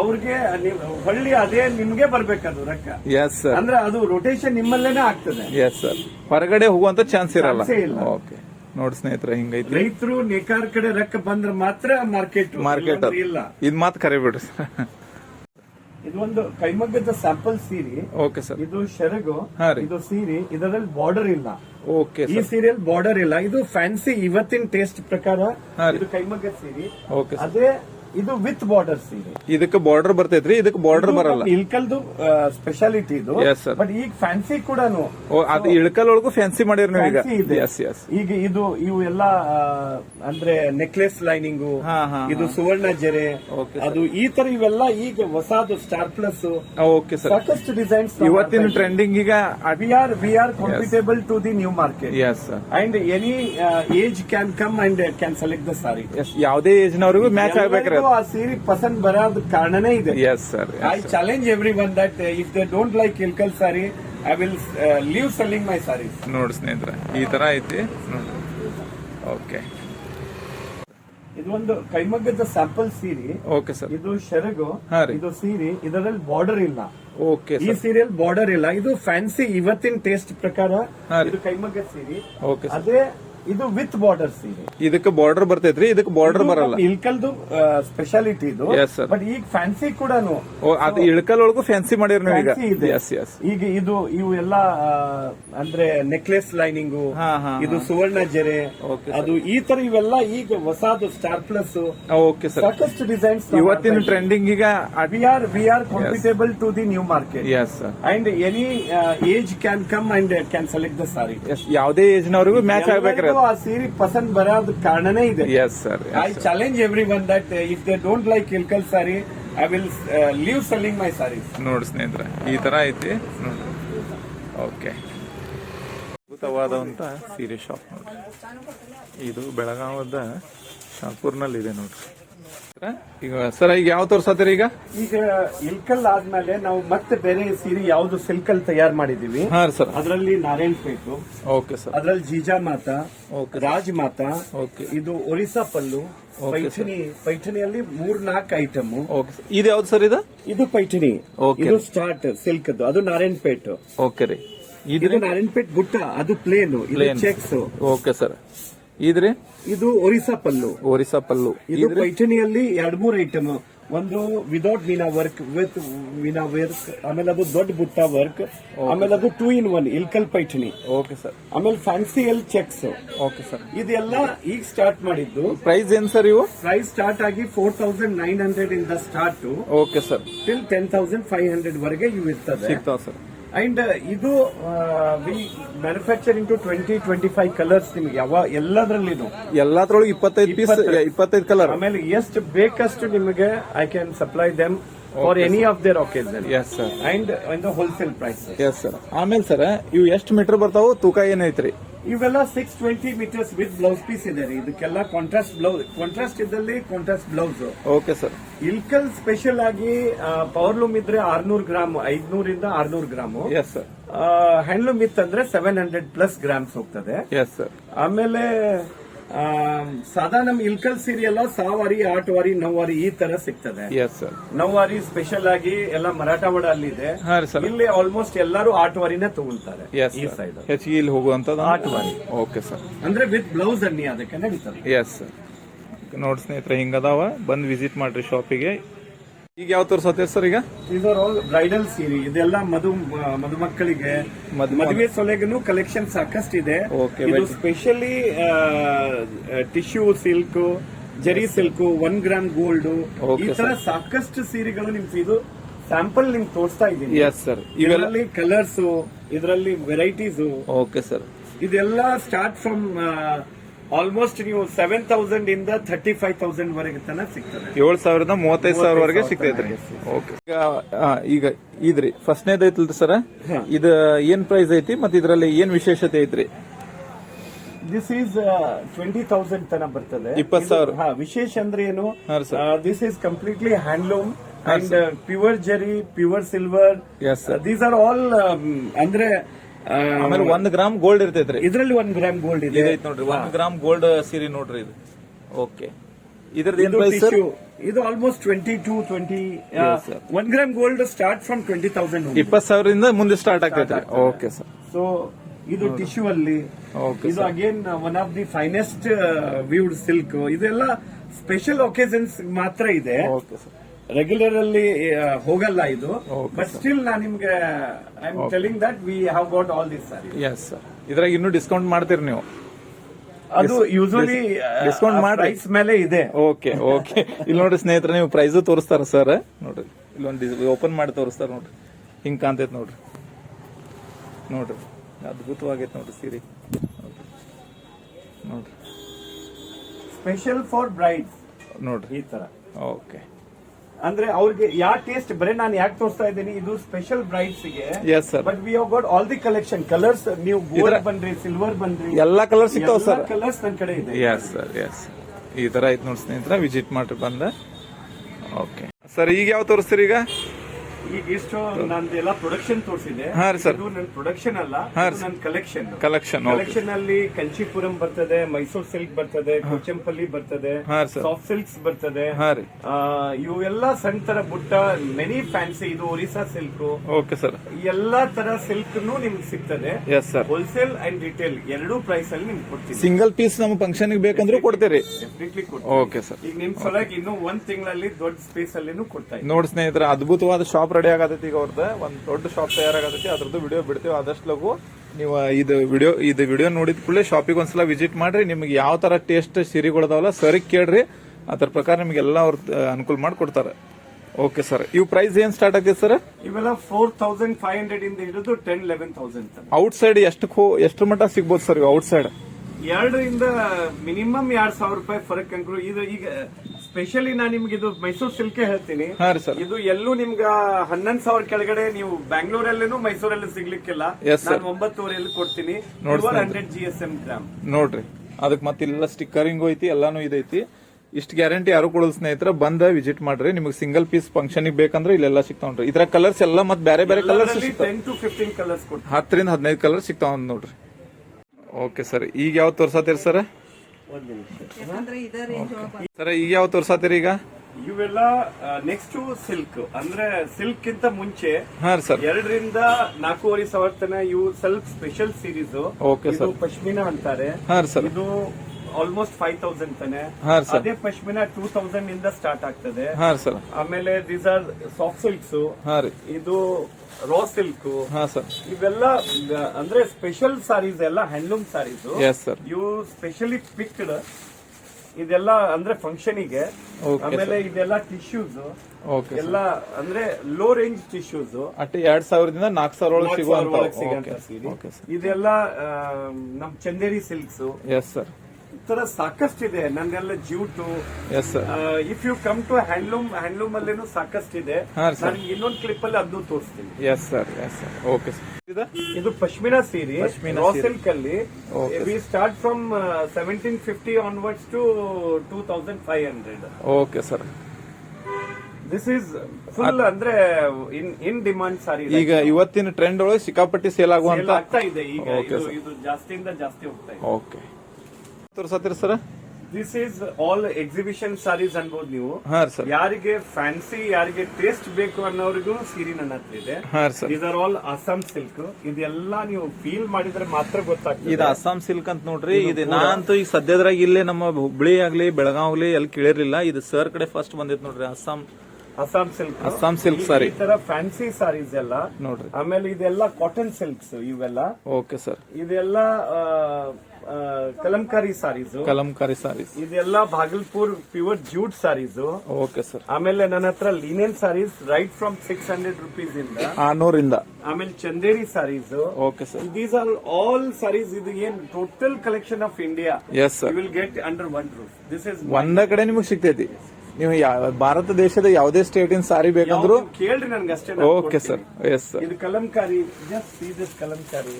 ಅವ್ರಿಗೆ ಹೊಳ್ಳಿ ಅದೇ ನಿಮ್ಗೆ ಬರ್ಬೇಕದು ರೊಕ್ಕ. ಅಂದ್ರೆ ಅದು ರೊಟೇಷನ್ ನಿಮ್ಮಲ್ಲೇನೆ ಆಗ್ತದೆ. ಎಸ್ ಸರ್ ಹೊರಗಡೆ ಹೋಗುವಂತ ಚಾನ್ಸ್ ಇರಲ್ಲ. ಓಕೆ ನೋಡಿ ಸ್ನೇಹಿತರೆ ಹಿಂಗೈತಿ. ರೈತರು ನೇಕಾರ ಕಡೆ ರೊಕ್ಕ ಬಂದ್ರೆ ಮಾತ್ರ ಮಾರ್ಕೆಟ್ ಮಾರ್ಕೆಟ್ ಇಲ್ಲ. ಇದ್ ಮಾತು ಕರೆ ಬಿಡ್ರಿ ಸರ್ ಇದು ಒಂದು ಕೈಮಗ್ಗದ ಸ್ಯಾಂಪಲ್ ಸೀರೆ. ಓಕೆ ಸರ್ ಇದು ಶೆರಗು. ಇದು ಸೀರೆ ಇದರಲ್ಲಿ ಬಾರ್ಡರ್ ಇಲ್ಲ. ಓಕೆ ಈ ಸೀರಿಯಲ್ ಬಾರ್ಡರ್ ಇಲ್ಲ. ಇದು ಫ್ಯಾನ್ಸಿ ಇವತ್ತಿನ ಟೇಸ್ಟ್ ಪ್ರಕಾರ ಇದು ಕೈಮಗ್ಗದ ಸೀರೆ. ಓಕೆ ಸರ್ ಅದೇ ಇದು ವಿತ್ ಬಾರ್ಡರ್ ಸೀರೆ ಇದಕ್ಕೆ ಬಾರ್ಡರ್ ಬರ್ತೈತ್ರಿ ಇದಕ್ಕೆ ಬಾರ್ಡರ್ ಬರಲ್ಲ. ಇಳ್ಕಲ್ದು ಸ್ಪೆಷಾಲಿಟಿ ಇದು. ಬಟ್ ಈಗ ಫ್ಯಾನ್ಸಿ ಕೂಡ ಅದು ಇಳಕಲ್ ಒಳಗೂ ಫ್ಯಾನ್ಸಿ ಮಾಡಿರ್ ನೀವು ಈಗ. ಈಗ ಇದು ಇವು ಎಲ್ಲ ಅಂದ್ರೆ ನೆಕ್ಲೆಸ್ ಲೈನಿಂಗು ಇದು ಸುವರ್ಣ ಜೆರೆ ಅದು ಈ ತರ ಇವೆಲ್ಲ ಈಗ ಹೊಸದು ಸ್ಟಾರ್ ಪ್ಲಸ್ ಓಕೆ ಸರ್ ಸಾಕಷ್ಟು ಡಿಸೈನ್ಸ್ ಇವತ್ತಿನ ಟ್ರೆಂಡಿಂಗ್ ಈಗ we are we are comfortable to the new market and any age can come and can select the sari ಯಾವುದೇ ಏಜ್ ನವರಿಗೂ ಮ್ಯಾಚ್ ಆಗ್ಬೇಕ್ರಿ ಆ ಸೀರೆ ಪಸಂದ್ ಬರೋದ್ ಕಾರಣನೇ ಇದೆ. Yes sir I challenge everyone that if they don't like Ilkal sari I will leave selling my sari ನೋಡಿ ಸ್ನೇಹಿತರೆ ಈ ತರ ಐತಿ. ನೋಡಿ. ಓಕೆ ಇದೊಂದು ಕೈಮಗ್ಗದ ಸ್ಯಾಂಪಲ್ ಸೀರೆ. ಓಕೆ ಸರ್ ಇದು ಶೆರಗು. ಇದು ಸೀರೆ ಇದರಲ್ಲಿ ಬಾರ್ಡರ್ ಇಲ್ಲ. ಓಕೆ ಈ ಸೀರಿಯಲ್ ಬಾರ್ಡರ್ ಇಲ್ಲ. ಇದು ಫ್ಯಾನ್ಸಿ ಇವತ್ತಿನ ಟೇಸ್ಟ್ ಪ್ರಕಾರ. ಇದು ಕೈಮಗ್ಗದ ಸೀರೆ. ಓಕೆ ಸರ್ ಅದೇ ಇದು ವಿತ್ ಬಾರ್ಡರ್ ಸೀರೆ. ಇದಕ್ಕೆ ಬಾರ್ಡರ್ ಬರ್ತೈತ್ರಿ ಇದಕ್ಕೆ ಬಾರ್ಡರ್ ಬರಲ್ಲ. ಇಳ್ಕಲ್ದು ಸ್ಪೆಷಾಲಿಟಿ ಇದು. ಬಟ್ ಈಗ ಫ್ಯಾನ್ಸಿ ಕೂಡ ಇಳಕಲ್ ಒಳಗೂ ಫ್ಯಾನ್ಸಿ ಮಾಡಿರಿ ನೀವು ಈಗ. ಈಗ ಇದು ಇವು ಎಲ್ಲ ಅಂದ್ರೆ ನೆಕ್ಲೆಸ್ ಲೈನಿಂಗು ಇದು ಸುವರ್ಣ ಜೆರೆ ಅದು ಈ ತರ ಇವೆಲ್ಲ ಈಗ ಹೊಸದು ಸ್ಟಾರ್ ಪ್ಲಸ್ ಓಕೆ ಸರ್ ಸಾಕಷ್ಟು ಡಿಸೈನ್ಸ್ ಇವತ್ತಿನ ಟ್ರೆಂಡಿಂಗ್ ಈಗ we are we are comfortable to the new market yes and any age can come and can select the sari yes ಯಾವುದೇ ಏಜ್ ನವರಿಗೂ ಮ್ಯಾಚ್ ಆಗ್ಬೇಕ್ರಿ ಆ ಸೀರೆ ಪಸಂದ್ ಬರೋದ್ ಕಾರಣನೇ ಇದೆ. Yes sir I challenge everyone that if they don't like Ilkal sari I will leave selling my sari ನೋಡಿ ಸ್ನೇಹಿತರೆ ಈ ತರ ಐತಿ. ನೋಡಿ ಓಕೆ ಅದ್ಭುತವಾದಂತ ಸೀರೆ ಶಾಪ್ ನೋಡ್ರಿ ಇದು ಬೆಳಗಾವದ ಶಾಪುರ್ನಲ್ಲಿ ಇದೆ ನೋಡ್ರಿ ಈಗ ಸರ್ ಈಗ ಯಾವ ತೋರ್ಸತ್ತೀರಿ ಈಗ? ಈಗ ಇಲ್ಕಲ್ ಆದ್ಮೇಲೆ ನಾವು ಮತ್ತೆ ಬೇರೆ ಸೀರೆ ಯಾವ್ದು ಸಿಲ್ಕಲ್ ತಯಾರು ಮಾಡಿದೀವಿ ಹಾ ಸರ್. ಅದರಲ್ಲಿ ನಾರಾಯಣ್ ಪೇಟು ಓಕೆ ಸರ್. ಅದರಲ್ಲಿ ಜೀಜಾ ಮಾತಾ ಓಕೆ ರಾಜ್ ಮಾತಾ ಓಕೆ. ಇದು ಒರಿಸ್ಸಾ ಪಲ್ಲು ಪೈಠಣಿ ಪೈಠಣಿಯಲ್ಲಿ ಮೂರ್ ನಾಲ್ಕು ಐಟಮ್. ಓಕೆ ಇದು ಯಾವ್ದು ಸರ್ ಇದು? ಇದು ಪೈಠಣಿ. ಇದು ಸ್ಟಾರ್ಟ್ ಸಿಲ್ಕ್ ಅದು ನಾರಾಯಣ್ ಪೇಟ್. ಓಕೆ ರೀ. ಇದು ನಾರಾಯಣ್ ಪೇಟ್ ಗುಟ್ಟ. ಅದು ಪ್ಲೇನ್ ಇದು Plain. Cheques okay sir. ಇದ್ರಿ? ಇದು ಒರಿಸಾ ಪಲ್ಲು. ಒರಿಸಾ ಪಲ್ಲು. ಇದು ಪೈಠಣಿಯಲ್ಲಿ ಎರಡ್ ಮೂರ್ ಐಟಮ್ ಒಂದು without meena work with meena work ಆಮೇಲೆ ಅದು ದೊಡ್ಡ ಬುಟ್ಟ ವರ್ಕ್ ಆಮೇಲೆ ಅದು two in one Ilkal Paithani okay sir ಆಮೇಲೆ fancy L checks okay sir ಇದೆಲ್ಲ ಈಗ ಸ್ಟಾರ್ಟ್ ಮಾಡಿದ್ದು. ಪ್ರೈಸ್ ಏನ್ ಸರ್ ಇವು? ಪ್ರೈಸ್ ಸ್ಟಾರ್ಟ್ ಆಗಿ ಫೋರ್ ತೌಸಂಡ್ ನೈನ್ ಹಂಡ್ರೆಡ್ ಇಂದ start okay sir till ten thousand five hundred ವರೆಗೆ ಇವು ಇರ್ತದೆ. ಸಿಗ್ತಾವ ಸರ್ ಅಂಡ್ ಇದು we manufacturing two twenty twenty five colours ನಿಮ್ಗೆ ಯಾವ ಎಲ್ಲದರಲ್ಲಿನೂ ಎಲ್ಲದ್ರೊಳಗೆ ಇಪ್ಪತ್ತೈದು ಪೀಸ್ ಇಪ್ಪತ್ತು. ಇಪ್ಪತ್ತೈದು ಕಲರ್ ಆಮೇಲೆ ಎಷ್ಟು ಬೇಕಷ್ಟು ನಿಮಗೆ I can supply them for any of their occasion yes sir and in the wholesale price yes sir ಆಮೇಲೆ ಸರ್ ಇವು ಎಷ್ಟು ಮೀಟರ್ ಬರ್ತಾವು ತೂಕ ಏನೈತ್ರಿ? ಇವೆಲ್ಲ six twenty metres with blouse piece ಇದೆ ರೀ. ಇದಕ್ಕೆಲ್ಲ ಕಾಂಟ್ರಾಸ್ಟ್ ಬ್ಲೌಸ್ ಕಾಂಟ್ರಾಸ್ಟ್ ಇದ್ದಲ್ಲಿ contrast blouse okay sir Ilkal special ಆಗಿ ಪವರ್ಲೂಮ್ ಇದ್ರೆ ಆರ್ನೂರ್ ಗ್ರಾಮ್ ಐದ್ನೂರಿಂದ ಆರ್ನೂರ್ ಗ್ರಾಮ್. ಎಸ್ ಸರ್ ಹ್ಯಾಂಡ್ಲೂಮ್ ಇತ್ತಂದ್ರೆ ಸೆವೆನ್ ಹಂಡ್ರೆಡ್ ಪ್ಲಸ್ ಗ್ರಾಮ್ಸ್ ಹೋಗ್ತದೆ. ಎಸ್ ಸರ್ ಆಮೇಲೆ ಸಾದಾ ನಮ್ ಇಲ್ಕಲ್ ಸೀರೆ ಎಲ್ಲ ಸಾವಾರಿ ಆಟವಾರಿ ನವ್ವಾರಿ ಈ ತರ ಸಿಗ್ತದೆ. ಸರ್ ನವ್ವಾರಿ ಸ್ಪೆಷಲ್ ಆಗಿ ಎಲ್ಲ ಮರಾಠವಾಡ ಅಲ್ಲಿ ಇದೆ. ಸರ್. ಇಲ್ಲಿ ಆಲ್ಮೋಸ್ಟ್ ಎಲ್ಲರೂ ಆಟವಾರಿನೇ ತಗೊಳ್ತಾರೆ ಈ ಸೈಡ್ ಹೆಚ್ಚಿಗೆ ಇಲ್ಲಿ ಹೋಗುವಂತದ್ದು ಆಟವಾರಿ. ಓಕೆ ಸರ್ ಅಂದ್ರೆ ವಿತ್ ಬ್ಲೌಸ್ ಅನ್ನಿ ಅದಕ್ಕೆ ನಡೀತದೆ. ಎಸ್ ಸರ್ ನೋಡಿ ಸ್ನೇಹಿತರೆ ಹಿಂಗದಾವ. ಬಂದು ವಿಸಿಟ್ ಮಾಡ್ರಿ ಶಾಪಿಗೆ ಈಗ ಯಾವ ತೋರಿಸುತ್ತೆ ಸರ್ ಈಗ? ಇದು ಬ್ರೈಡಲ್ ಸೀರೆ. ಇದೆಲ್ಲ ಮಧು ಮದುಮಕ್ಕಳಿಗೆ. ಮದ್ವೆ- ಸೊಲೆಗೂ ಕಲೆಕ್ಷನ್ ಸಾಕಷ್ಟು ಇದೆ specially tissue silk zari silk one gram gold ಈ ತರ ಸಾಕಷ್ಟು ಸೀರೆಗಳು ನಿಮ್ಗೆ ಇದು ಸ್ಯಾಂಪಲ್ ನಿಮ್ಗೆ ತೋರಿಸ್ತಾ ಇದ್ದೀನಿ. ಸರ್ ಇದರಲ್ಲಿ ಕಲರ್ಸ್ ಇದರಲ್ಲಿ ವೆರೈಟೀಸ್ ಓಕೆ ಸರ್ ಇದೆಲ್ಲ ಸ್ಟಾರ್ಟ್ ಫ್ರಮ್ ಆಲ್ಮೋಸ್ಟ್ ನೀವು ಸೆವೆನ್ ತೌಸಂಡ್ ಇಂದ ಥರ್ಟಿ ಫೈವ್ ತೌಸಂಡ್ ವರೆಗೆ ತನಕ ಸಿಗ್ತದೆ. ಏಳು ಸಾವಿರದ ಮೂವತ್ತೈದು ಸಾವಿರ ವರೆಗೆ ಸಿಗ್ತೈತ್ರಿ ಓಕೆ. ಈಗ ಆ, ಈಗ ಇದ್ರಿ ಫಸ್ಟ್ನೇದ್ ಐತಲ್ರಿ ಸರ್. ಇದು ಏನ್ ಪ್ರೈಸ್ ಐತಿ ಮತ್ತೆ ಇದ್ರಲ್ಲಿ ಏನ್ ವಿಶೇಷತೆ ಐತ್ರಿ? ದಿಸ್ ಈಸ್ ಟ್ವೆಂಟಿ ತೌಸಂಡ್ ತನ ಬರ್ತದೆ. ಇಪ್ಪತ್ತು ಸಾವಿರ. ಇದು- ಹಾ ವಿಶೇಷ ಅಂದ್ರೆ ಏನು? ಹಾ, sir. This is completely handloom and pure zari pure silver Yes, sir. These are all ಅಂದ್ರೆ ಆಮೇಲೆ ಒಂದ್ ಗ್ರಾಮ್ ಗೋಲ್ಡ್ ಇರ್ತೈತ್ರಿ. ಇದರಲ್ಲಿ ಒಂದ್ ಗ್ರಾಮ್ ಗೋಲ್ಡ್ ಇದೆ. ಇದೈತ್ ನೋಡ್ರಿ ಒಂದ್ ಗ್ರಾಮ್ ಗೋಲ್ಡ್ ಸೀರೆ ನೋಡ್ರಿ ಇದು. ಓಕೆ. ಇದ್ರದ್ದು ಏನ್ ಇದು ಪ್ರೈಸ್ ಸರ್? ಇದು almost twenty two twenty one gram gold start from twenty thousand ಇಪ್ಪತ್ ಸಾವಿರದಿಂದ ಮುಂದೆ ಸ್ಟಾರ್ಟ್ ಆಗ್ತೈತೆ ಓಕೆ ಸರ್ ಸೊ ಇದು ಟಿಶ್ಯೂ ಅಲ್ಲಿ ಇದು again one of the finest weaved silk ಇದೆಲ್ಲ ಸ್ಪೆಷಲ್ ಒಕೇಶನ್ಸ್ ಮಾತ್ರ ಇದೆ. ಓಕೆ ಸರ್ ರೆಗ್ಯುಲರ್ ಅಲ್ಲಿ ಹೋಗಲ್ಲ ಇದು. ಬಟ್ ಸ್ಟಿಲ್ ನಾನು ನಿಮ್ಗೆ I am telling that we have got all this sari yes sir ಇದ್ರಾಗ ಇನ್ನೂ ಡಿಸ್ಕೌಂಟ್ ಮಾಡ್ತೀರಿ ನೀವು? ಅದು ಯೂಶಲಿ ಡಿಸ್ಕೌಂಟ್ ಮಾಡಿ ಪ್ರೈಸ್ ಮೇಲೆ ಇದೆ. ಓಕೆ ಓಕೆ ಇಲ್ಲಿ ನೋಡ್ರಿ ಸ್ನೇಹಿತರೆ ನೀವು ಪ್ರೈಸ್ ತೋರಿಸ್ತಾರ ಸರ್ ನೋಡ್ರಿ. ಇಲ್ಲೊಂದು ಓಪನ್ ಮಾಡಿ ತೋರಿಸ್ತಾರ ನೋಡ್ರಿ. ಹಿಂಗ್ ಕಾಣ್ತೈತ್ ನೋಡ್ರಿ. ನೋಡ್ರಿ. ಅದ್ಭುತವಾಗೈತೆ ನೋಡ್ರಿ ಸೀರೆ. ನೋಡ್ರಿ. ಸ್ಪೆಷಲ್ ಫಾರ್ ಬ್ರೈಡ್ ನೋಡ್ರಿ. ಈ ತರ. ಓಕೆ ಅಂದ್ರೆ ಅವ್ರಿಗೆ ಯಾ ಟೇಸ್ಟ್ ಬರೀ ನಾನು ಯಾಕೆ ತೋರಿಸ್ತಾ ಇದ್ದೀನಿ? ಇದು special ಬ್ರೈಡ್ಸ್ಗೆ. Sir but we have got all the collection colours ನೀವು ಗೋಲ್ಡ್ ಬನ್ರಿ ಸಿಲ್ವರ್ ಬನ್ರಿ ಎಲ್ಲಾ ಕಲರ್ ಸಿಗ್ತಾವ ಸರ್ ಕಲರ್ಸ್ ನನ್ನ ಕಡೆ ಇದೆ. ಎಸ್ ಸರ್ ಎಸ್ ಈ ತರ ಐತ್ ನೋಡಿ ಸ್ನೇಹಿತರ ವಿಸಿಟ್ ಮಾಡ್ರಿ ಬಂದ. ಓಕೆ ಸರ್ ಈಗ ಯಾವ ತೋರಿಸ್ತೀರಿ ಈಗ? ಇಷ್ಟು ನಂದೆಲ್ಲ ಪ್ರೊಡಕ್ಷನ್ ತೋರಿಸಿದೆ. ಹಾ ರೀ ಸರ್. ಇದು ನನ್ನ ಪ್ರೊಡಕ್ಷನ್ ಅಲ್ಲ ಇದು ನನ್ನ ಕಲೆಕ್ಷನ್ ಕಲೆಕ್ಷನ್ ಅಲ್ಲಿ ಕಂಚಿಪುರಂ ಬರ್ತದೆ ಮೈಸೂರ್ ಸಿಲ್ಕ್ ಬರ್ತದೆ ಕೊಚ್ಚಂಪಲ್ಲಿ ಬರ್ತದೆ ಹಾ ರೀ sir. ಸಾಫ್ಟ್ ಸಿಲ್ಕ್ಸ್ ಬರ್ತದೆ. ಹಾ ರೀ. ಆ, ಇವೆಲ್ಲ ಸಣ್ಣ ತರ ಬುಟ್ಟ ಮೆನಿ ಫ್ಯಾನ್ಸಿ ಇದು ಒರಿಸ್ಸಾ ಸಿಲ್ಕ್ ಓಕೆ ಸರ್ ಎಲ್ಲಾ ತರ ಸಿಲ್ಕ್ ನಿಮ್ಗೆ ಸಿಗ್ತದೆ. Yes sir wholesale and retail ಎರಡೂ ಪ್ರೈಸ್ ಅಲ್ಲಿ ನಿಮ್ಗೆ ಕೊಡ್ತೀವಿ ಸಿಂಗಲ್ ಪೀಸ್ ನಮ್ಮ ಫಂಕ್ಷನ್ ಬೇಕಂದ್ರೂ ಕೊಡ್ತೀರಿ. ಡೆಫಿನೆಟ್ಲಿ ಕೊಡ್ತೀನಿ. ಓಕೆ ಸರ್ ಈಗ ನಿಮ್ ಸಲುವಾಗಿ ಇನ್ನು ಒಂದ್ ತಿಂಗಳಲ್ಲಿ ದೊಡ್ಡ ಸ್ಪೇಸ್ ಅಲ್ಲಿನೂ ಕೊಡ್ತಾ ಇದ್ದೀನಿ. ನೋಡಿ ಸ್ನೇಹಿತರೆ ಅದ್ಭುತವಾದ ಶಾಪ್ ರೆಡಿ ಆಗತೈತಿ ಈಗ ಅವ್ರದ್ದು ಒಂದು ದೊಡ್ಡ ಶಾಪ್ ತಯಾರಾಗತೈತಿ. ಅದ್ರದ್ದು ವಿಡಿಯೋ ಬಿಡ್ತೀವಿ. ಆದಷ್ಟು ಲಗು ನೀವು ಇದು ವಿಡಿಯೋ ಇದು ವಿಡಿಯೋ ನೋಡಿದ ಕೂಡಲೇ ಶಾಪಿಗೆ ಒಂದ್ಸಲ ವಿಸಿಟ್ ಮಾಡ್ರಿ. ನಿಮ್ಗೆ ಯಾವ ತರ ಟೇಸ್ಟ್ ಸಿರಿಗಳದಾವಲ್ಲ ಸರಿ ಕೇಳ್ರಿ. ಅದ್ರ ಪ್ರಕಾರ ನಿಮ್ಗೆ ಎಲ್ಲ ಆ, ಅನುಕೂಲ ಮಾಡಿಕೊಡ್ತಾರೆ ಓಕೆ ಸರ್ ಇವು ಪ್ರೈಸ್ ಏನ್ ಸ್ಟಾರ್ಟ್ ಆಗಿದೆ ಸರ್ ಇವೆಲ್ಲ ಫೋರ್ ತೌಸಂಡ್ ಫೈವ್ ಹಂಡ್ರೆಡ್ ಇಂದ ಹಿಡಿದು ten eleven thousand outside ಎಷ್ಟು ಎಷ್ಟು ಮಟ್ಟ ಸಿಗ್ಬೋದು ಸರ್ ಔಟ್ ಸೈಡ್ ಎರಡರಿಂದ ಮಿನಿಮಮ್ ಎರಡ್ ಸಾವಿರ ರೂಪಾಯಿ ಫರಕ್ ಅಂಕರು ಇದು ಈಗ ಸ್ಪೆಷಲಿ ನಾನು ನಿಮ್ಗೆ ಇದು ಮೈಸೂರು ಸಿಲ್ಕೆ ಹೇಳ್ತೀನಿ. ಹಾ ರೀ ಸರ್. ಇದು ಎಲ್ಲೂ ನಿಮ್ಗ ಹನ್ನೊಂದ್ ಸಾವಿರ ಕೆಳಗಡೆ ನೀವು ಬ್ಯಾಂಗ್ಳೂರಲ್ಲೇನು ಮೈಸೂರಲ್ಲಿ ಸಿಗ್ಲಿಕ್ಕಿಲ್ಲ. Yes, sir. ನಾನು ಒಂಬತ್ತುವರೆಯಲ್ಲಿ ಕೊಡ್ತೀನಿ. Hundred G S M gram ನೋಡ್ರಿ. ಅದಕ್ಕೆ ಮತ್ತೆ ಇಲ್ಲ ಸ್ಟಿಕ್ಕರಿಂಗ್ ಐತಿ ಎಲ್ಲಾನು ಇದೈತಿ. ಇಷ್ಟು ಗ್ಯಾರಂಟಿ ಯಾರು ಕೊಡೋದು ಸ್ನೇಹಿತರ ಬಂದ ವಿಸಿಟ್ ಮಾಡ್ರಿ. ನಿಮಗೆ ಸಿಂಗಲ್ ಪೀಸ್ ಫಂಕ್ಷನ್ ಬೇಕಂದ್ರೆ ಇಲ್ಲೆಲ್ಲ ಸಿಗ್ತಾವ್ರಿ ಇದ್ರ ಕಲರ್ಸ್ ಎಲ್ಲ ಮತ್ತೆ ಬೇರೆ ಬೇರೆ ಕಲರ್ಸ್ ಸಿಗ್ತಾವ. ಟೆನ್ ಟು ಫಿಫ್ಟೀನ್ ಕಲರ್ಸ್ ಕೊಡ್ತೀನಿ. ಹತ್ತರಿಂದ ಹದಿನೈದು ಕಲರ್ ಸಿಗ್ತಾವ ನೋಡ್ರಿ. ಓಕೆ ಸರ್ ಈಗ ಯಾವ್ದು ತೋರ್ಸಾತೀರಿ ಸರ್ ಒಂದ್ ನಿಮಿಷ. ಸರ್ ಈಗ ಯಾವ ತೋರ್ಸಾತೀರಿ ಈಗ? ಇವೆಲ್ಲ ನೆಕ್ಸ್ಟ್ ಸಿಲ್ಕ್ ಅಂದ್ರೆ ಸಿಲ್ಕ್ ಗಿಂತ ಮುಂಚೆ ಹಾ ರೀ ಸರ್. ಎರಡರಿಂದ ನಾಲ್ಕೂವರೆ ಸಾವಿರ ತನ ಇವು ಸ್ವಲ್ಪ ಸ್ಪೆಷಲ್ ಸೀರೀಸ್ ಇದು ಪಶ್ಮಿನಾ ಅಂತಾರೆ. ಹಾ ಸರ್. ಇದು ಆಲ್ಮೋಸ್ಟ್ ಫೈವ್ ತೌಸಂಡ್ ತಾನೆ. ಅದೇ ಪಶ್ಮಿನ ಟೂ ತೌಸಂಡ್ ಇಂದ ಸ್ಟಾರ್ಟ್ ಆಗ್ತದೆ. ಆಮೇಲೆ ದೀಸ್ ಆರ್ ಸಾಫ್ಟ್ ಸಿಲ್ಕ್ಸ್ ಇದು ರಾ ಸಿಲ್ಕ್ ಹಾ ಸರ್. ಇವೆಲ್ಲ ಅಂದ್ರೆ ಸ್ಪೆಷಲ್ ಸಾರೀಸ್ ಎಲ್ಲ ಹ್ಯಾಂಡ್ಲೂಮ್ ಸಾರೀಸ್ ಇವು ಸ್ಪೆಷಲಿ ಪಿಕ್ಡ್ ಇದೆಲ್ಲ ಅಂದ್ರೆ ಫಂಕ್ಷನ್ಗೆ. ಆಮೇಲೆ ಇದೆಲ್ಲ ಟಿಶ್ಯೂಸ್ ಎಲ್ಲ ಅಂದ್ರೆ ಲೋ ರೇಂಜ್ ಟಿಶ್ಯೂಸ್ ಅಟ್ ಎರಡ್ ಸಾವಿರದಿಂದ ನಾಲ್ಕು ಸಾವಿರ ಒಳಗೆ ಸಿಗುವಂತ ಇದೆಲ್ಲ ನಮ್ ಚಂದೇರಿ ಸಿಲ್ಕ್ಸ್ ಎಸ್ ಸರ್ ತರ ಸಾಕಷ್ಟಿದೆ. ನನ್ನೆಲ್ಲ jute if you come to handloom handloom ಅಲ್ಲೇನು ಸಾಕಷ್ಟಿದೆ. ನಾನು ಇನ್ನೊಂದು ಕ್ಲಿಪ್ ಅಲ್ಲಿ ಅದನ್ನು ತೋರಿಸ್ತೀನಿ yes sir yes sir okay ಇದು? ಪಶ್ಮಿನಾ ಸೀರೆ ರಾ ಸಿಲ್ಕ್ ಅಲ್ಲಿ. We start from seventeen fifty onwards to two thousand five hundred okay sir this is full ಅಂದ್ರೆ ಇನ್ ಇನ್ ಡಿಮಾಂಡ್ ಸಾರಿ ಈಗ ಇವತ್ತಿನ ಟ್ರೆಂಡ್ ಒಳಗೆ ಸಿಕ್ಕಾಪಟ್ಟಿ ಸೇಲ್ ಆಗುವಂತ ಆಗ್ತಾ ಇದೆ. ಈಗ. ಇದು ಜಾಸ್ತಿಯಿಂದ ಜಾಸ್ತಿ ಹೋಗ್ತಾ ಇದೆ. Okay ತೋರ್ಸತ್ತೀರಿ sir? This is all exhibition saris ಅನ್ಬೋದು ನೀವು. ಹಾ ಸರ್. ಯಾರಿಗೆ ಫ್ಯಾನ್ಸಿ ಯಾರಿಗೆ ಟೇಸ್ಟ್ ಬೇಕು ಅನ್ನೋರಿಗೂ ಸೀರೆ ನನ್ನ ಹತ್ರ ಇದೆ. ಹಾ ರೀ sir. These are all Assam silk ಇದೆಲ್ಲ ನೀವು ಫೀಲ್ ಮಾಡಿದ್ರೆ ಮಾತ್ರ ಇದು ಅಸ್ಸಾಂ ಸಿಲ್ಕ್ ಅಂತ ನೋಡ್ರಿ ಇದು ನಾನಂತೂ ಈಗ ಸದ್ಯದ್ರಾಗ ಇಲ್ಲೇ ನಮ್ಮ ಹುಬ್ಳಿ ಆಗ್ಲಿ ಬೆಳಗಾವ್ ಆಗ್ಲಿ ಎಲ್ಲಿ ಕೇಳಿರ್ಲಿಲ್ಲ. ಇದು ಸರ್ ಕಡೆ ಫಸ್ಟ್ ಬಂದಿತ್ತು ನೋಡ್ರಿ ಅಸ್ಸಾಂ ಅಸ್ಸಾಂ ಸಿಲ್ಕ್ ಅಸ್ಸಾಂ ಸಿಲ್ಕ್ ಸಾರಿ ಈ ತರ ಫ್ಯಾನ್ಸಿ ಸಾರೀಸ್ ಎಲ್ಲ. ನೋಡ್ರಿ. ಆಮೇಲೆ ಇದೆಲ್ಲ ಕಾಟನ್ ಸಿಲ್ಕ್ಸ್ ಇವೆಲ್ಲ. ಓಕೆ ಸರ್ ಇದೆಲ್ಲ ಕಲಂಕಾರಿ ಸಾರೀಸ್ ಕಲಂಕಾರಿ ಸಾರೀಸ್ ಇದೆಲ್ಲ Bhagalpur pure jute saris okay sir ಆಮೇಲೆ ನನ್ನ ಹತ್ರ linen saris right from six hundred rupees ಇಂದ. ಆನೂರಿಂದ ಆಮೇಲೆ Chanderi saris okay sir these are all saris ಇದು ಏನ್ total collection of India yes sir you will get under one roof this is ಒಂದ ಕಡೆ ನಿಮಗೆ ಸಿಗ್ತೈತಿ. ನೀವು ಭಾರತ ದೇಶದ ಯಾವುದೇ ಸ್ಟೇಟಿನ ಸಾರಿ ಬೇಕಂದ್ರು ಕೇಳ್ರಿ ನನ್ಗೆ ಅಷ್ಟೇ ಓಕೆ ಸರ್ ಎಸ್ ಸರ್ ಇದು ಕಲಂಕಾರಿ ಜಸ್ಟ್ ಕಲಂಕಾರಿ.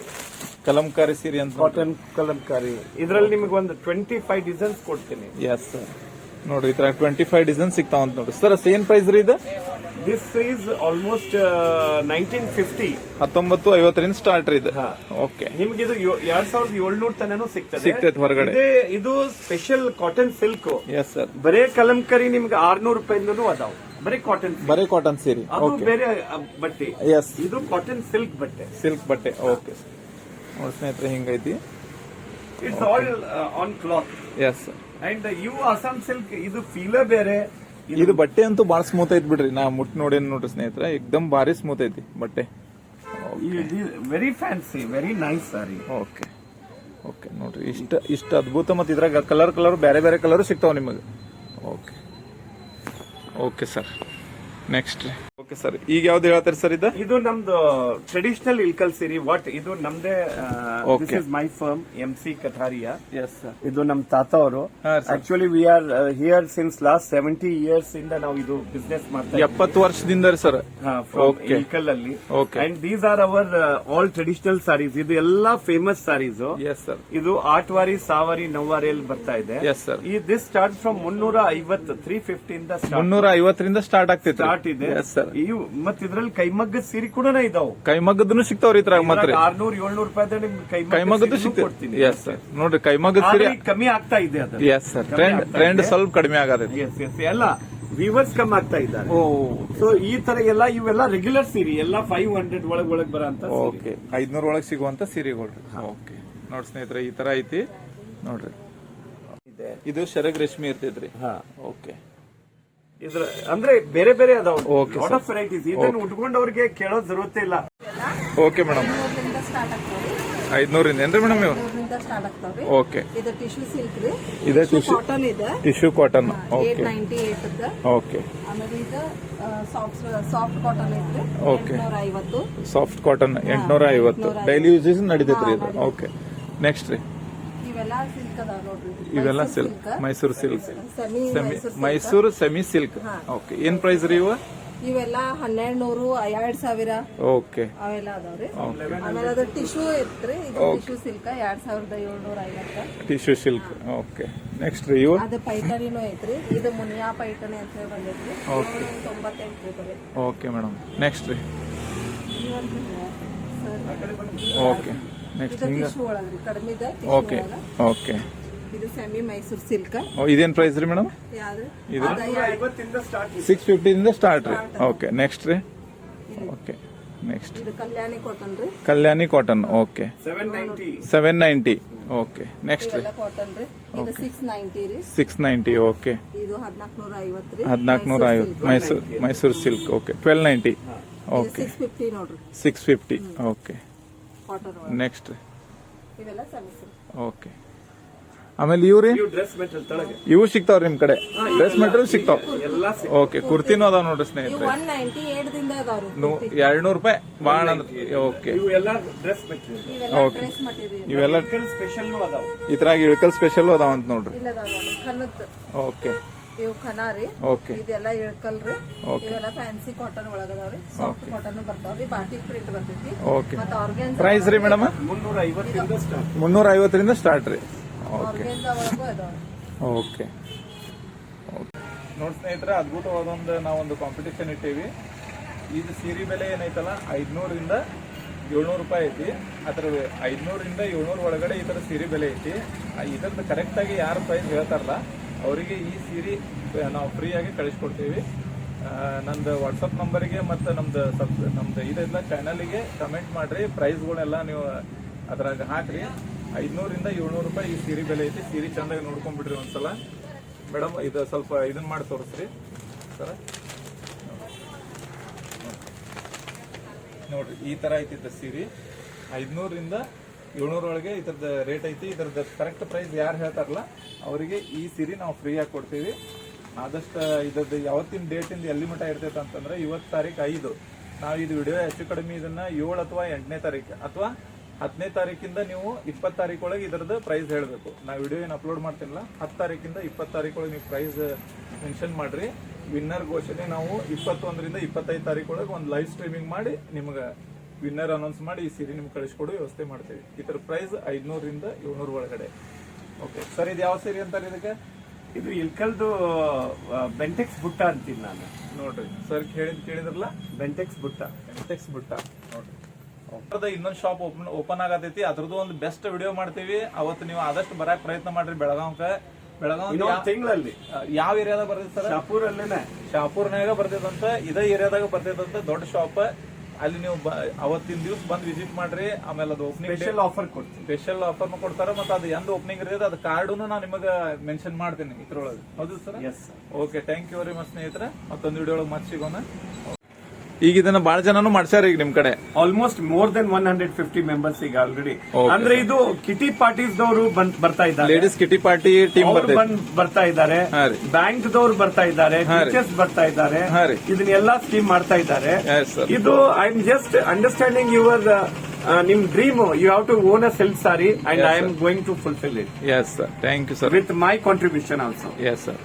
ಕಲಂಕಾರಿ ಸೀರೆ ಅಂತ ಕಾಟನ್ ಕಲಂಕಾರಿ. ಇದ್ರಲ್ಲಿ ನಿಮಗೆ ಒಂದು ಟ್ವೆಂಟಿ ಫೈವ್ ಡಿಸೈನ್ಸ್ ಕೊಡ್ತೀನಿ. ಎಸ್ ಸರ್ ನೋಡ್ರಿ ಈ ತರ ಟ್ವೆಂಟಿ ಫೈವ್ ಡಿಸೈನ್ ಸಿಗ್ತಾವಂತ ನೋಡ್ರಿ. ಸರ್ ಸೇಮ್ ಪ್ರೈಸ್ ರೀ ಇದು? This is almost nineteen fifty ಹತ್ತೊಂಬತ್ತು ಐವತ್ತರಿಂದ ಸ್ಟಾರ್ಟ್ ಇದು. ಓಕೆ ನಿಮ್ಗೆ ಇದು ಎರಡ್ ಸಾವಿರದ ಏಳ್ನೂರ ತನೂ ಸಿಗ್ತದೆ. ಸಿಗ್ತೈತೆ ಹೊರಗಡೆ. ಇದೇ special cotton silk yes sir ಬರೇ ಕಲಂಕರಿ ನಿಮ್ಗೆ ಆರ್ನೂರು ರೂಪಾಯಿಂದನೂ ಅದಾವ. ಬರೀ ಕಾಟನ್ ಬರೀ ಕಾಟನ್ ಸೀರೆ. ಅದು ಬೇರೆ ಬಟ್ಟೆ. ಎಸ್ ಇದು ಕಾಟನ್ ಸಿಲ್ಕ್ ಬಟ್ಟೆ. ಸಿಲ್ಕ್ ಬಟ್ಟೆ. ಓಕೆ ಸ್ನೇಹಿತರೆ ಹಿಂಗೈತಿ? It's all on cloth yes and ಇವು ಅಸ್ಸಾಂ ಸಿಲ್ಕ್ ಇದು ಫೀಲೇ ಬೇರೆ. ಇದು ಬಟ್ಟೆ ಅಂತೂ ಭಾಳ ಸ್ಮೂತ್ ಐತಿ ಬಿಡ್ರಿ. ನಾ ಮುಟ್ ನೋಡಿ ನೋಡ್ರಿ ಸ್ನೇಹಿತರೆ ಎಕ್ದಮ್ ಭಾರಿ ಸ್ಮೂತ್ ಐತಿ ಬಟ್ಟೆ. Very fancy very nice sari okay okay ನೋಡ್ರಿ. ಇಷ್ಟ ಇಷ್ಟ ಅದ್ಭುತ ಮತ್ತು ಇದ್ರಾಗ ಕಲರ್ ಕಲರ್ ಬೇರೆ ಬೇರೆ ಕಲರ್ ಸಿಗ್ತಾವ ನಿಮಗೆ. Okay okay sir next okay sir ಈಗ ಯಾವ್ದು ಹೇಳ್ತಾರೆ ಸರ್ ಇದು? ಇದು ನಮ್ದು ಟ್ರೆಡಿಷನಲ್ ಇಲ್ಕಲ್ ಸಿರಿ ವಾಟ್ ಇದು ನಮ್ದೇ this is my firm M C Kathariya yes ಇದು ನಮ್ ತಾತ ಅವರು. Actually we are here since last seventy years ಇಂದ ನಾವು ಇದು ಬಿಸ್ನೆಸ್ ಮಾಡ್ತೀವಿ. ಎಪ್ಪತ್ತು ವರ್ಷದಿಂದ ಸರ್ ಇಲ್ಕಲ್ ಅಲ್ಲಿ. And these are our all traditional saris ಇದು ಎಲ್ಲಾ ಫೇಮಸ್ ಸಾರೀಸ್ ಎಸ್ ಸರ್ ಇದು ಆಟ್ವಾರಿ ಸಾವಾರಿ ನವ್ವಾರಿಯಲ್ಲಿ ಬರ್ತಾ ಇದೆ. ಎಸ್ ಸರ್ ಈ ದಿಸ್ ಸ್ಟಾರ್ಟ್ ಫ್ರಮ್ ಮುನ್ನೂರ ಐವತ್ತು ತ್ರೀ ಫಿಫ್ಟಿ ಇಂದ ಸ್ಟಾರ್ಟ್ ಮುನ್ನೂರ ಐವತ್ತರಿಂದ ಸ್ಟಾರ್ಟ್ ಆಗ್ತಿದೆ ಸ್ಟಾರ್ಟ್ ಇದೆ. ಎಸ್ ಸರ್ ಇವು ಮತ್ ಇದ್ರಲ್ಲಿ ಕೈಮಗ್ಗದ ಸೀರೆ ಕೂಡ ಇದಾವು. ಕೈಮಗ್ಗದನು ಸಿಗ್ತಾವ್ರಿ ಇದ್ರಾಗ ಮಾತ್ರ. ಆರ್ನೂರ್ ಏಳ್ನೂರ್ ರೂಪಾಯಿ ನಿಮ್ಗೆ ಕೈಮಗ್ಗದ್ದು ಸಿಗ್ತೈತಿ ಎಸ್ ಸರ್ ನೋಡ್ರಿ ಕೈಮಗ್ಗದ ಸೀರೆ ಕಮ್ಮಿ ಆಗ್ತಾ ಇದೆ ಅದು ಎಸ್ ಸರ್ ಟ್ರೆಂಡ್ ಟ್ರೆಂಡ್ ಸ್ವಲ್ಪ ಕಡಿಮೆ ಆಗತೈತಿ. ಎಸ್ ಎಸ್ ಎಲ್ಲ ವಿವರ್ಸ್ ಕಮ್ಮಿ ಆಗ್ತಾ ಇದ್ದಾರೆ. ಸೊ ಈ ತರ ಎಲ್ಲ ಇವೆಲ್ಲ ರೆಗ್ಯುಲರ್ ಸೀರೆ. ಎಲ್ಲ ಫೈವ್ ಹಂಡ್ರೆಡ್ ಒಳಗ್ ಒಳಗ್ ಬರಂತ ಓಕೆ ಐದ್ನೂರ ಒಳಗೆ ಸಿಗುವಂತ ಸೀರೆಗಳು. ಓಕೆ ನೋಡಿ ಸ್ನೇಹಿತರೆ ಈ ತರ ಐತಿ. ನೋಡ್ರಿ. ಇದೆ. ಇದು ಶರಗ್ ರೇಷ್ಮೆ ಇರ್ತೈತ್ರಿ. ಹಾ. ಓಕೆ ಇದ್ರ ಅಂದ್ರೆ ಬೇರೆ ಬೇರೆ ಅದಾವ. Okay, ಲಾಟ್ ಆಫ್ ವೆರೈಟೀಸ್ ಇದನ್ನ ಉಟ್ಕೊಂಡವ್ರಿಗೆ ಕೇಳೋ ಜರೂರತ್ತೆ ಇಲ್ಲ. ಓಕೆ ಮೇಡಮ್ ಐದ್ನೂರಿಂದ. ಏನ್ರಿ ಮೇಡಮ್ ನೀವು ಓಕೆ ಇದೆ ಟಿಶ್ಯೂ ಸಿಲ್ಕ್ ಇದೆ ಟಿಶ್ಯೂ ಕಾಟನ್ ಇದೆ. ಓಕೆ ಓಕೆ ಸಾಫ್ಟ್ ಕಾಟನ್ ಐವತ್ತು ಸಾಫ್ಟ್ ಕಾಟನ್ ಎಂಟ್ನೂರ ಐವತ್ತು ಡೈಲಿ ಯೂಸಸ್ ನಡೀತೈತ್ರಿ ಇದು. ಓಕೆ ನೆಕ್ಸ್ಟ್ ರೀ. ಇವೆಲ್ಲ silk Mysore silk semi Mysore semi silk. Okay. ಏನ್ ಪ್ರೈಸ್ ರೀ ಇವು? ಇವೆಲ್ಲ ಹನ್ನೆರಡು ನೂರು ಎರಡ್ ಸಾವಿರ. ಓಕೆ. ಅವೆಲ್ಲ ಅದಾವ್ರಿ ಆಮೇಲೆ ಅದು ಟಿಶ್ಯೂ ಇತ್ರಿ ಟಿಶ್ಯೂ ಸಿಲ್ಕ್ ಎರಡ್ ಸಾವಿರದ ಏಳ್ನೂರ ಐವತ್ತ. Tissue silk. ಓಕೆ. ನೆಕ್ಸ್ಟ್ ರೀ ಇವು? ಅದು ಪೈಠಣಿನೂ ಐತ್ರಿ. ಇದು ಮುನಿಯಾ ಪೈಠಣಿ ಅಂತ ಹೇಳಿ ಬಂದೈತ್ರಿ. ಓಕೆ. ತೊಂಬತ್ತೆಂಟು ಓಕೆ ಮೇಡಮ್. ನೆಕ್ಸ್ಟ್ ರೀ? ಓಕೆ. ನೆಕ್ಸ್ಟ್ ಇದು ಹಿಂಗ ಟಿಶ್ಯೂ ಒಳಗ್ರಿ ಕಡಿಮೆ ಇದೆ ಓಕೆ ಓಕೆ ಇದು ಸೆಮಿ ಮೈಸೂರು ಸಿಲ್ಕ್ ಇದೇನ್ ಪ್ರೈಸ್ ರೀ ಮೇಡಮ್ ಯಾವ್ದು ಇದು? ಸಿಕ್ಸ್ ಫಿಫ್ಟಿಯಿಂದ ಸ್ಟಾರ್ಟ್ ರೀ. ಓಕೆ ನೆಕ್ಸ್ಟ್ ರೀ. ಓಕೆ ನೆಕ್ಸ್ಟ್ ಇದು ಕಲ್ಯಾಣಿ ಕಾಟನ್ ರೀ. Kalyani cotton okay seven ninety okay next ರೀ. ಇವೆಲ್ಲ ಕಾಟನ್ ರೀ. ಇದು ಸಿಕ್ಸ್ ನೈಂಟಿ ರೀ. ಸಿಕ್ಸ್ ನೈಂಟಿ ಓಕೆ ಇದು ಹದಿನಾಲ್ಕುನೂರ ಐವತ್ತು ರೀ ಹದಿನಾಲ್ಕುನೂರ ಐವತ್ತು Mysore Mysore silk okay twelve ninety okay six fifty ನೋಡ್ರಿ. ಸಿಕ್ಸ್ ಫಿಫ್ಟಿ ಓಕೆ ಕಾಟನ್ ಒಳಗೆ. ನೆಕ್ಸ್ಟ್ ಇವೆಲ್ಲ ಓಕೆ ಆಮೇಲೆ ಇವ್ರಿ? ರೀ ಇವು ಡ್ರೆಸ್ ಮೆಟೀರಿಯಲ್ ತಳಗೆ. ಇವು ಸಿಗ್ತಾವ್ರಿ ನಿಮ್ ಕಡೆ. ಡ್ರೆಸ್ ಮೆಟೀರಿಯಲ್ ಸಿಗ್ತಾವ. ಎಲ್ಲಾ ಓಕೆ ಕುರ್ತಿನೂ ಅದಾವ ನೋಡ್ರಿ ಸ್ನೇಹಿತರೆ. ಒನ್ ನೈಂಟಿ ಏಟ್ ದಿಂದ ಅದಾವ್ರಿ ಎರಡ್ ನೂರು ರೂಪಾಯಿ ಬಾಳ ಓಕೆ ಓಕೆ ಡ್ರೆಸ್ ಇವೆಲ್ಲ ಸ್ಪೆಷಲ್ ಇದ್ರಾಗ ಇಳಕಲ್ ಸ್ಪೆಷಲ್ ಅದಾವ. ಅಂತ ನೋಡ್ರಿ. ಓಕೆ ಇವು ಖನ ರೀ. ಓಕೆ ಇದೆಲ್ಲ ಇಳ್ಕಲ್ರಿ ಇವೆಲ್ಲ ಫ್ಯಾನ್ಸಿ ಕಾಟನ್ ಒಳಗ ಅದಾವ್ರಿ ಸಾಫ್ಟ್ ಕಾಟನ್ ಬರ್ತಾವ್ರಿ ಬಾಟಿ ಪ್ರಿಂಟ್ ಬರ್ತೈತಿ. ಓಕೆ ಮತ್ತೆ ಆರ್ಗ್ಯಾನ್ಸ್ ಪ್ರೈಸ್ ರೀ ಮೇಡಮ್? ಮುನ್ನೂರ ಐವತ್ತರಿಂದ ಸ್ಟಾರ್ಟ್ ಮುನ್ನೂರ ಐವತ್ತರಿಂದ ಸ್ಟಾರ್ಟ್ ರೀ. ಓಕೆ ಓಕೆ ನೋಡಿ ಸ್ನೇಹಿತರೆ ಅದ್ಭುತವಾದ ಒಂದು ನಾವೊಂದು ಕಾಂಪಿಟೇಷನ್ ಇಟ್ಟೀವಿ. ಇದು ಸೀರೆ ಬೆಲೆ ಏನೈತಲ್ಲ? ಐದ್ನೂರಿಂದ ಏಳ್ನೂರು ರೂಪಾಯಿ ಐತಿ. ಅದ್ರ ಐದ್ನೂರಿಂದ ಏಳ್ನೂರು ಒಳಗಡೆ ಈ ಥರ ಸೀರೆ ಬೆಲೆ ಐತಿ. ಇದ್ರದ್ದು ಕರೆಕ್ಟಾಗಿ ಯಾರು ಪ್ರೈಸ್ ಹೇಳ್ತಾರಲ್ಲ ಅವರಿಗೆ ಈ ಸೀರೆ ನಾವು ಫ್ರೀಯಾಗಿ ಕಳಿಸ್ಕೊಡ್ತೀವಿ. ನಂದು ವಾಟ್ಸಪ್ ನಂಬರಿಗೆ ಮತ್ತು ನಮ್ದು ಸಬ್ ನಮ್ದು ಇದೆಲ್ಲ ಚಾನಲಿಗೆ ಕಮೆಂಟ್ ಮಾಡಿರಿ. ಪ್ರೈಸ್ಗಳೆಲ್ಲ ನೀವು ಅದ್ರಾಗ ಹಾಕ್ರಿ. ಐದುನೂರಿಂದ ಏಳ್ನೂರು ರೂಪಾಯಿ ಈ ಸೀರೆ ಬೆಲೆ ಐತಿ. ಸೀರೆ ಚೆಂದಾಗಿ ನೋಡ್ಕೊಂಡ್ಬಿಡ್ರಿ ಒಂದ್ಸಲ. ಮೇಡಮ್ ಇದು ಸ್ವಲ್ಪ ಇದನ್ನು ಮಾಡಿ ತೋರಿಸ್ರಿ. ಸರ? ನೋಡ್ರಿ, ಈ ಥರ ಐತಿ ಸೀರೆ. ಐದ್ನೂರಿಂದ ಏಳ್ನೂರೊಳಗೆ ಇದ್ರದ್ದು ರೇಟ್ ಐತಿ. ಇದ್ರದ್ದು ಕರೆಕ್ಟ್ ಪ್ರೈಸ್ ಯಾರು ಹೇಳ್ತಾರಲ್ಲ, ಅವರಿಗೆ ಈ ಸೀರೆ ನಾವು ಫ್ರೀಯಾಗಿ ಕೊಡ್ತೀವಿ. ಆದಷ್ಟು ಇದ್ರದ್ದು ಯಾವತ್ತಿನ ಡೇಟಿಂದ ಎಲ್ಲಿ ಮಟ್ಟ ಇರ್ತೈತೆ ಅಂತಂದ್ರೆ ಇವತ್ತು ತಾರೀಕು ಐದು. ನಾವು ಇದು ವಿಡಿಯೋ ಹೆಚ್ಚು ಕಡಿಮೆ ಇದನ್ನ ಏಳು ಅಥವಾ ಎಂಟನೇ ತಾರೀಕು ಅಥವಾ ಹತ್ತನೇ ತಾರೀಕಿಂದ ನೀವು ಇಪ್ಪತ್ತು ತಾರೀಕೊಳಗೆ ಇದ್ರದ್ದು ಪ್ರೈಸ್ ಹೇಳಬೇಕು. ನಾವು ವಿಡಿಯೋ ಏನು ಅಪ್ಲೋಡ್ ಮಾಡ್ತೀನಲ್ಲ ಹತ್ತು ತಾರೀಕಿಂದ ಇಪ್ಪತ್ತು ತಾರೀಕೊಳಗೆ ನೀವು ಪ್ರೈಸ್ ಮೆನ್ಷನ್ ಮಾಡಿರಿ. ವಿನ್ನರ್ ಘೋಷಣೆ ನಾವು ಇಪ್ಪತ್ತೊಂದರಿಂದ ಇಪ್ಪತ್ತೈದು ತಾರೀಕೊಳಗೆ ಒಂದು ಲೈವ್ ಸ್ಟ್ರೀಮಿಂಗ್ ಮಾಡಿ ನಿಮ್ಗೆ ವಿನ್ನರ್ ಅನೌನ್ಸ್ ಮಾಡಿ ಈ ಸೀರೆ ನಿಮ್ಗೆ ಕಳಿಸ್ಕೊಡೋ ವ್ಯವಸ್ಥೆ ಮಾಡ್ತೀವಿ. ಇದರ ಪ್ರೈಸ್ ಐದ್ನೂರಿಂದ ಏಳ್ನೂರ ಒಳಗಡೆ. ಓಕೆ ಸರ್ ಇದು ಯಾವ ಸೀರೆ ಅಂತಾರೆ ಇದಕ್ಕೆ? ಇದು ಇಲ್ಕಲ್ದು ಬೆಂಟೆಕ್ಸ್ ಬುಟ್ಟ ಅಂತೀನಿ ನಾನು. ನೋಡ್ರಿ. ಸರ್ ಕೇಳಿದ್ ಕೇಳಿದ್ರಲ್ಲ? ಬೆಂಟೆಕ್ಸ್ ಬುಟ್ಟ. ಬೆಂಟೆಕ್ಸ್ ಬುಟ್ಟ. ನೋಡ್ರಿ ಇನ್ನೊಂದು ಶಾಪ್ ಓಪನ್ ಓಪನ್ ಆಗತೈತಿ. ಅದ್ರದ್ದು ಒಂದು ಬೆಸ್ಟ್ ವಿಡಿಯೋ ಮಾಡ್ತೀವಿ. ಅವತ್ತು ನೀವು ಆದಷ್ಟು ಬರಕ್ ಪ್ರಯತ್ನ ಮಾಡ್ರಿ ಬೆಳಗಾವ್ಕ. ಬೆಳಗಾವ್ ತಿಂಗಳಲ್ಲಿ. ಯಾವ ಏರಿಯಾದಾಗ ಬರ್ತೈತಿ ಸರ್ ಶಾಪೂರಲ್ಲೇನೆ. ಶಾಪೂರ್ನಾಗ ಬರ್ತೈತಂತ ಇದೇ ಏರಿಯಾದಾಗ ಬರ್ತೈತಂತ ದೊಡ್ಡ ಶಾಪ್ ಅಲ್ಲಿ ನೀವು ಅವತ್ತಿನ ದಿವಸ ಬಂದ್ ವಿಸಿಟ್ ಮಾಡ್ರಿ ಆಮೇಲೆ ಅದು ಓಪನಿಂಗ್ ಸ್ಪೆಷಲ್ ಆಫರ್ ಕೊಡ್ತೀವಿ. ಸ್ಪೆಷಲ್ ಆಫರ್ ಕೊಡ್ತಾರ ಮತ್ತೆ ಅದು ಎಂದ ಓಪನಿಂಗ್ ಇರ್ತದೆ ಅದು ಕಾರ್ಡುನು ನಾನು ನಿಮಗೆ ಮೆನ್ಷನ್ ಮಾಡ್ತೀನಿ ಇದ್ರೊಳಗೆ. ಹೌದು sir? Okay thank you very much ಸ್ನೇಹಿತರೆ. ಮತ್ತೊಂದು ವಿಡಿಯೋ ಒಳಗೆ ಮತ್ತೆ ಸಿಗೋಣ. ಈಗ ಇದನ್ನ ಬಹಳ ಜನನು ಮಾಡ್ಸ್ಯಾರ ಈಗ ನಿಮ್ ಕಡೆ. Almost more than one hundred fifty members ಈಗ ಆಲ್ರೆಡಿ ಅಂದ್ರೆ ಇದು ಕಿಟಿ ಪಾರ್ಟೀಸ್ ದವರು ಬರ್ತಾ ಇದ್ದಾರೆ. ಲೇಡೀಸ್ ಕಿಟಿ ಪಾರ್ಟಿ ಟೀಮ್ ಬರ್ತಾ ಇದ್ದಾರೆ. ಬ್ಯಾಂಕ್ ದವರು ಬರ್ತಾ ಇದ್ದಾರೆ. ಟೀಚರ್ಸ್ ಬರ್ತಾ ಇದ್ದಾರೆ. ಇದನ್ನೆಲ್ಲಾ ಸ್ಕೀಮ್ ಮಾಡ್ತಾ ಇದ್ದಾರೆ. ಇದು I am just understanding your ನಿಮ್ dream you have to own a silk sari and I am going to fulfil it yes sir thank you sir with my contribution also yes sir